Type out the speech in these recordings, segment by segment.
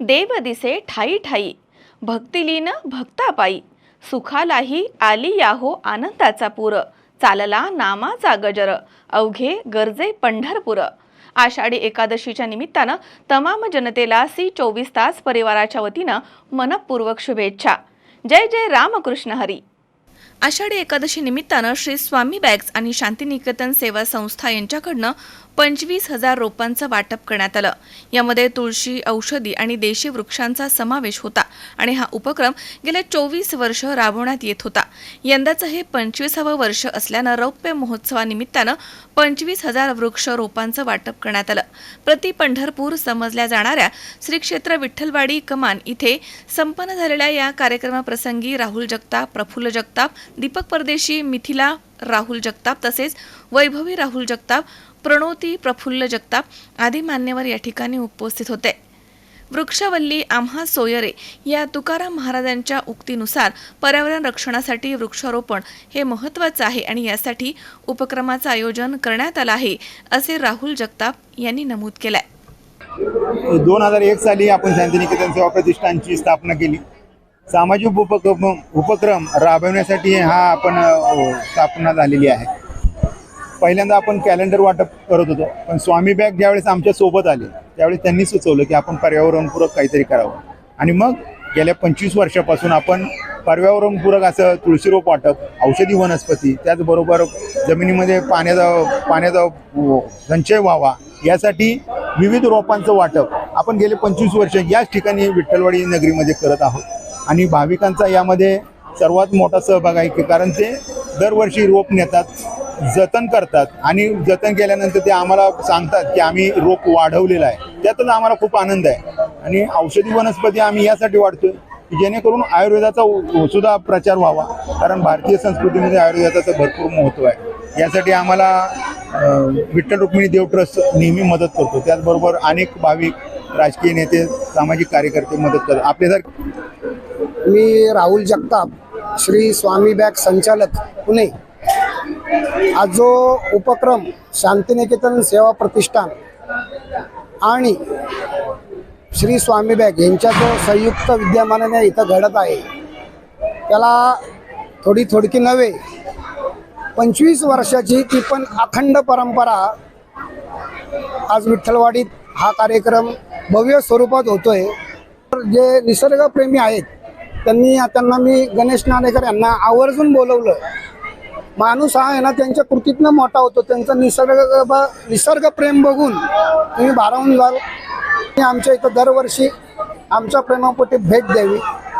देव दिसे ठाई ठाई भक्तिलीन भक्तापायी सुखालाही आली याहो आनंदाचा पूर चालला नामाचा गजर अवघे गरजे पंढरपूर. आषाढी एकादशीच्या निमित्तानं तमाम जनतेला सी चोवीस तास परिवाराच्या वतीनं मनपूर्वक शुभेच्छा. जय जय रामकृष्ण हरी. आषाढी एकादशी निमित्तानं श्री स्वामी बॅग्स आणि शांतिनिकेतन सेवा संस्था यांच्याकडनं पंचवीस हजार रोपांचं वाटप करण्यात आलं. यामध्ये तुळशी औषधी आणि देशी वृक्षांचा समावेश होता आणि हा उपक्रम गेल्या चोवीस वर्ष राबवण्यात येत होता. यंदाचं हे पंचवीसावं वर्ष असल्यानं रौप्य महोत्सवानिमित्तानं पंचवीस हजार वृक्ष रोपांचं वाटप करण्यात आलं. प्रति पंढरपूर समजल्या जाणाऱ्या श्री क्षेत्र विठ्ठलवाडी कमान इथे संपन्न झालेल्या या कार्यक्रमाप्रसंगी राहुल जगताप प्रफुल्ल जगताप दीपक परदेशी मिथिला राहुल जगताप तसेच वैभवी राहुल जगताप प्रणोती प्रफुल्ल जगताप आदी मान्यवर या ठिकाणी उपस्थित होते. वृक्षवल्ली आम्हा सोयरे या तुकाराम महाराजांच्या उक्तीनुसार पर्यावरण रक्षणासाठी वृक्षारोपण हे महत्त्वाचं आहे आणि यासाठी उपक्रमाचं आयोजन करण्यात आलं आहे असे राहुल जगताप यांनी नमूद केलंय. दोन हजार एक साली आपण शांतिनिकेतन सेवा प्रतिष्ठानची स्थापना केली. सामाजिक उपक्रम उपक्रम राबवण्यासाठी हा आपण स्थापना झालेली आहे. पहिल्यांदा आपण कॅलेंडर वाटप करत होतो पण स्वामी बॅग ज्यावेळेस आमच्यासोबत आले त्यावेळेस त्यांनी सुचवलं की आपण पर्यावरणपूरक काहीतरी करावं. आणि मग गेल्या पंचवीस वर्षापासून आपण पर्यावरणपूरक असं तुळशीरोप वाटप औषधी वनस्पती त्याचबरोबर जमिनीमध्ये पाण्याचा पाण्याचा संचय व्हावा यासाठी विविध रोपांचं वाटप आपण गेले पंचवीस वर्ष याच ठिकाणी विठ्ठलवाडी नगरीमध्ये करत आहोत. आणि भाविकांचा यामध्ये सर्वात मोठा सहभाग आहे की कारण ते दरवर्षी रोप नेतात जतन करतात आणि जतन केल्यानंतर ते आम्हाला सांगतात की आम्ही रोप वाढवलेलं आहे. त्यातच आम्हाला खूप आनंद आहे. आणि औषधी वनस्पती आम्ही यासाठी वाढतोय जेणेकरून आयुर्वेदाचा सुद्धा प्रचार व्हावा. कारण भारतीय संस्कृतीमध्ये आयुर्वेदाचं भरपूर महत्त्व आहे. यासाठी आम्हाला विठ्ठल रुक्मिणी देव ट्रस्ट नेहमी मदत करतो. त्याचबरोबर अनेक भाविक राजकीय नेते सामाजिक कार्यकर्ते मदत करतात. आपल्यासारखे मी राहुल जगताप श्री स्वामी बॅग संचालक पुणे. आज जो उपक्रम शांतिनिकेतन सेवा प्रतिष्ठान आणि श्री स्वामी बॅग यांच्या जो संयुक्त विद्यमानाने इथं घडत आहे त्याला थोडी थोडकी नव्हे पंचवीस वर्षाची ती पण अखंड परंपरा आज विठ्ठलवाडीत हा कार्यक्रम भव्य स्वरूपात होतोय. तर जे निसर्गप्रेमी आहेत त्यांनी त्यांना मी गणेश नाणेकर यांना आवर्जून बोलवलं. माणूस हा आहे ना त्यांच्या कृतीतनं मोठा होतो. त्यांचं निसर्ग ब- निसर्गप्रेम बघून तुम्ही भारावून जाल. आमच्या इथं दरवर्षी आमच्या प्रेमापोटी भेट द्यावी.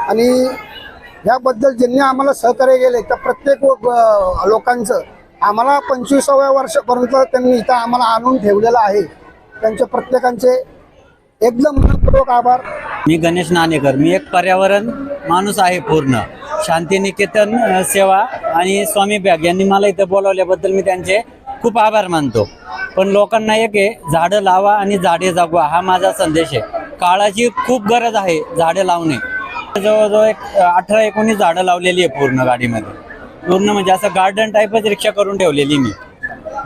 आणि याबद्दल ज्यांनी आम्हाला सहकार्य केले त्या प्रत्येक लोकांचं आम्हाला पंचवीसाव्या वर्षापर्यंत त्यांनी इथं आम्हाला आणून ठेवलेलं आहे. त्यांच्या प्रत्येकांचे एकदम मनपूर्वक आभार मी गणेश नाणेकर. मी एक पर्यावरण माणूस आहे पूर्ण. शांतिनिकेतन सेवा आणि स्वामी बॅग यांनी मला इथं बोलावल्याबद्दल मी त्यांचे खूप आभार मानतो. पण लोकांना एक आहे झाडं लावा आणि झाडे जगवा हा माझा संदेश आहे. काळाची खूप गरज आहे झाडं लावणे. जवळजवळ एक अठरा एकोणीस झाडं लावलेली आहे पूर्ण गाडीमध्ये. पूर्ण म्हणजे असं गार्डन टाईपच रिक्षा करून ठेवलेली मी.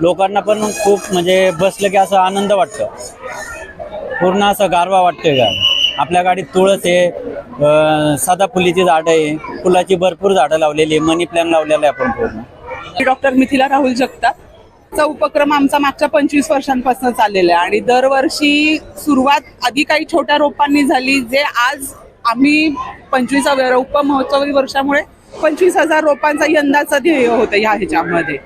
लोकांना पण खूप म्हणजे बसलं की असं आनंद वाटतं. पूर्ण असं गारवा वाटतोय का आपल्या गाडीत तुळस आहे अं, सदाफुलीची झाडं आहे फुलाची भरपूर झाडं लावलेली आहे मनी प्लॅन लावलेला आहे आपण पूर्ण. डॉक्टर मिथिला राहुल जगताप. चा उपक्रम आमचा मागच्या पंचवीस वर्षांपासून चाललेला आहे आणि दरवर्षी सुरुवात आधी काही छोट्या रोपांनी झाली जे आज आम्ही पंचवीसाव्या रोप महोत्सवी वर्षामुळे पंचवीस हजार रोपांचा यंदाचा ध्येय होतं ह्या ह्याच्यामध्ये.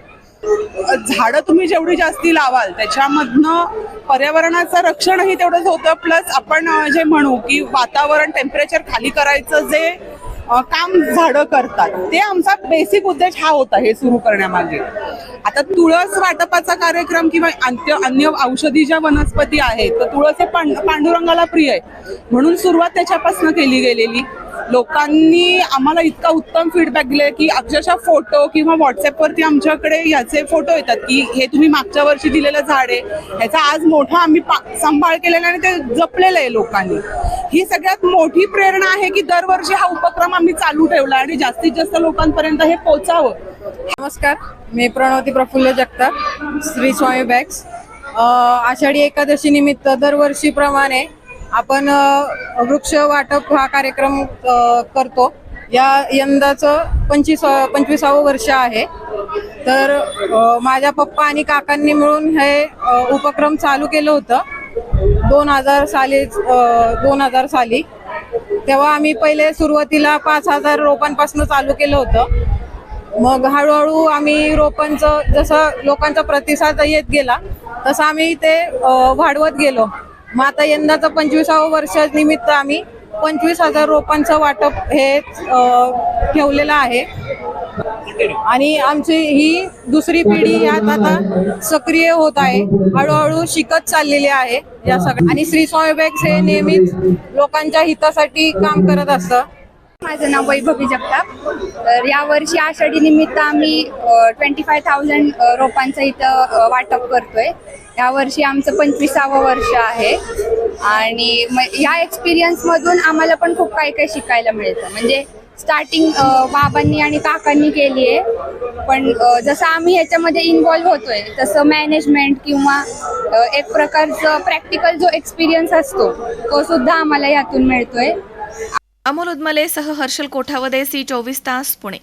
झाडं तुम्ही जेवढी जास्ती लावाल त्याच्यामधनं पर्यावरणाचं रक्षणही तेवढंच होतं. प्लस आपण जे म्हणू की वातावरण टेम्परेचर खाली करायचं जे काम झाडं करतात ते आमचा बेसिक उद्देश हा होता हे सुरू करण्यामागे. आता तुळस वाटपाचा कार्यक्रम किंवा अन्य अन्य औषधी ज्या वनस्पती आहेत तर तुळस हे पांडुरंगाला प्रिय आहे. म्हणून सुरुवात त्याच्यापासून केली गेलेली. लोकांनी आम्हाला इतका उत्तम फीडबॅक दिलाय की अक्षरशः फोटो किंवा व्हॉट्सअपवरती आमच्याकडे याचे फोटो येतात की हे तुम्ही मागच्या वर्षी दिलेलं झाड आहे. ह्याचा आज मोठा आम्ही पा- सांभाळ केलेला आहे आणि ते जपलेलं आहे लोकांनी. ही सगळ्यात मोठी प्रेरणा आहे की दरवर्षी हा उपक्रम आम्ही चालू ठेवला आणि जास्तीत जास्त लोकांपर्यंत हे पोचावं नमस्कार मी प्रणवती प्रफुल्ल जगताप श्री स्वामी बॅग्स. आषाढी एकादशी निमित्त दरवर्षीप्रमाणे आपण वृक्ष वाटप हा कार्यक्रम करतो. या यंदाचं पंचवीस पंचवीसावं वर्ष आहे. तर माझ्या पप्पा आणि काकांनी मिळून हे उपक्रम चालू केलं होतं. दोन हजार साली दोन हजार साली. तेव्हा आम्ही पहिले सुरुवातीला पाच हजार रोपांपासून चालू केलं होतं. मग हळूहळू आम्ही रोपांचं जसं लोकांचा प्रतिसाद येत गेला तसं आम्ही ते वाढवत गेलो. मग आता यंदाचं पंचवीसावं वर्ष निमित्त आम्ही पंचवीस हजार रोपांचं वाटप हे ठेवलेलं आहे. आणि आमची ही दुसरी पिढी यात आता सक्रिय होत आहे. हळूहळू शिकत चाललेली आहे या सगळ्या आणि श्री स्वामी बॅग्स हे नेहमीच लोकांच्या हितासाठी काम करत असतं. माझं नाव वैभवी जगताप. तर यावर्षी आषाढी निमित्त आम्ही ट्वेंटी फाय थाउजंड रोपांचं इथं वाटप करतोय. यावर्षी आमचं पंचवीसावं वर्ष आहे. आणि म- या एक्सपिरियन्समधून आम्हाला पण खूप काही काही शिकायला मिळतं. म्हणजे स्टार्टिंग बाबांनी आणि काकांनी केली आहे. पण जसं आम्ही ह्याच्यामध्ये इन्वॉल्व्ह होतोय तसं मॅनेजमेंट किंवा एक प्रकारचं प्रॅक्टिकल जो एक्सपिरियन्स असतो तो सुद्धा आम्हाला यातून मिळतोय. अमोल उदमले सह हर्षल कोठावदे सी चोवीस तास पुणे.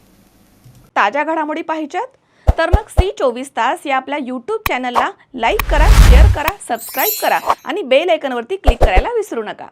ताज्या घडामोडी पाहिजेत? तर मग सी चोवीस तास या आपल्या यूट्यूब चॅनलला लाईक करा शेअर करा सबस्क्राईब करा आणि बेल आयकनवरती क्लिक करायला विसरू नका.